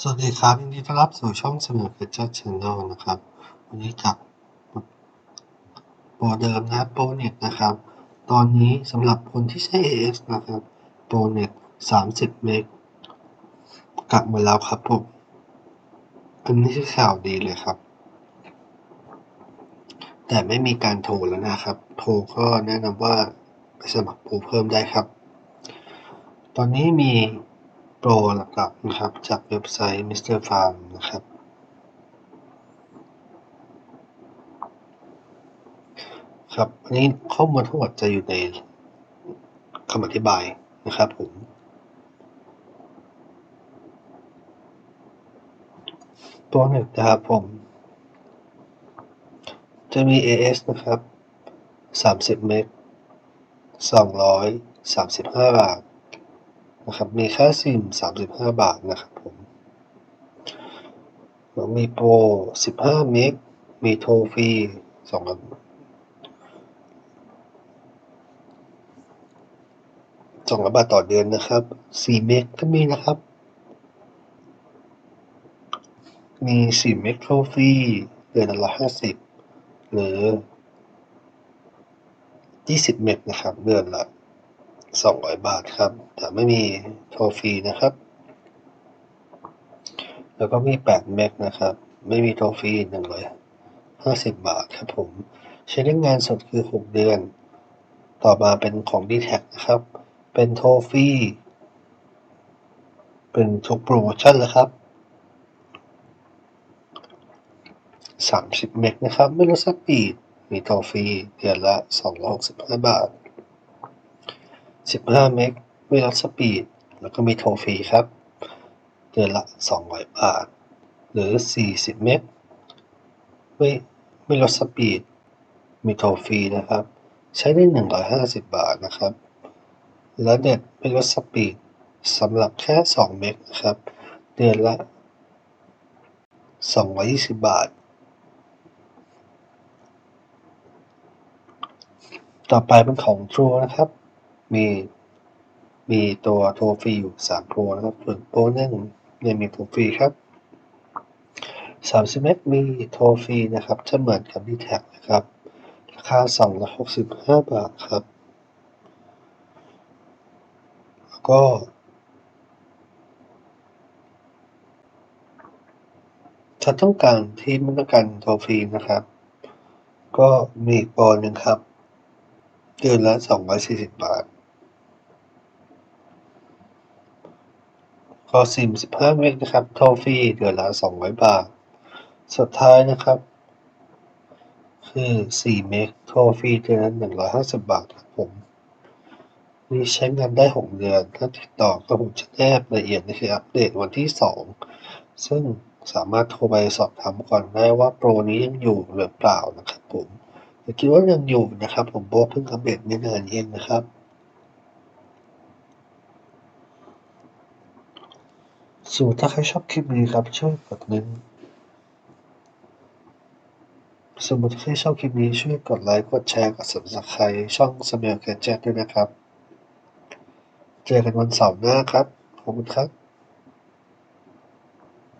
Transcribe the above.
สวัสดีครับยินดีต้อนรับสู่ช่องเสนอเพจเจ้าชแนลนะครับ วันนี้กับโปรเดิมนะโปรเน็ตนะครับ ตอนนี้สำหรับคนที่ใช้ AS นะครับโปรเน็ต30 เมกกลับมาแล้วครับผมอันนี้คือข่าวดีเลยครับ แต่ไม่มีการโทรแล้วนะครับ โทรก็แนะนำว่าไปสมัครโปรเพิ่มได้ครับ ตอนนี้มี โปรหลักๆนะครับ จากเว็บไซต์ Mr. Farm นะครับ ครับอันนี้ข้อมูลทั้งหมดจะอยู่ในคำอธิบายนะครับผมตัวหนึ่งนะครับผม จะมี AS นะครับ 30 เมก235 บาท นะครับ มีค่าซิม 35 บาทนะครับผมแล้วมีโปร 15 เมก มีโทรฟรี2อัน200บาทต่อเดือนนะครับ4เมกก็มีนะครับ มี4เมกโทรฟรีเดือนละ150หรือ20เมกนะครับ เดือนละ 200 บาทครับ แต่ไม่มีโทรฟรีนะครับ แล้วก็มี8เมกนะครับ ไม่มีโทรฟรี150 บาทครับผม ใช้ได้งานสดคือ 6 เดือน ต่อมาเป็นของ d t แทนะครับ เป็นโทรฟรีเป็นทุกโปรโมชั่นเลยครับ30 เมกนะครับ ไม่ลดสปีด มีโทรฟรี เดือนละ 265 บาท 15 เมก ไม่ลดสปีด แล้วก็มีโทรฟรีครับ เดือนละ 200 บาท หรือ 40 เมก ไม่ไม่ลดสปีด มีโทรฟรีนะครับ ใช้ได้ 150 บาทนะครับ และเน็ตไม่ลดสปีดสำหรับแค่ 2 เมกนะครับ เดือนละ 220 บาทต่อไปเป็นของ True นะครับ มีมีตัวโทรฟรีอยู่3โปรนะครับ ส่วนโปรหนึ่งเนี่ยมีโทรฟรีครับ30เมกมีโทรฟรีนะครับจะเหมือนกับ d t แท็นะครับ ราคา265บาทครับ แล้วก็ถ้าต้องการที่ไม่ต้องการโทรฟรีนะครับ ก็มีอีกโปรหนึ่งครับ เดือนละ240บาท ก็ซิม15เมกนะครับโทรฟรีเดือนละ200 บาท สุดท้ายนะครับ คือ4เมกโทรฟรีเดือนละ150 บาทครับผมนี่ใช้งานได้ 6 เดือน ถ้าติดต่อก็ผมจะแนบรายละเอียดในคืออัปเดตวันที่ 2 ซึ่งสามารถโทรไปสอบถามก่อนได้ว่าโปรนี้ยังอยู่หรือเปล่านะครับผมแต่คิดว่ายังอยู่นะครับ ผมเพราะเพิ่งอัปเดตไม่นานเองนะครับ สูตรถ้าใครชอบคลิปนี้ครับช่วยกดลิงก์สมมติถ้าใครชอบคลิปนี้ช่วยกดไลค์ กดแชร์ กด Subscribe ช่อง Smell Gadget ด้วยนะครับ เจอกันวันเสาร์หน้าครับ ขอบคุณครับ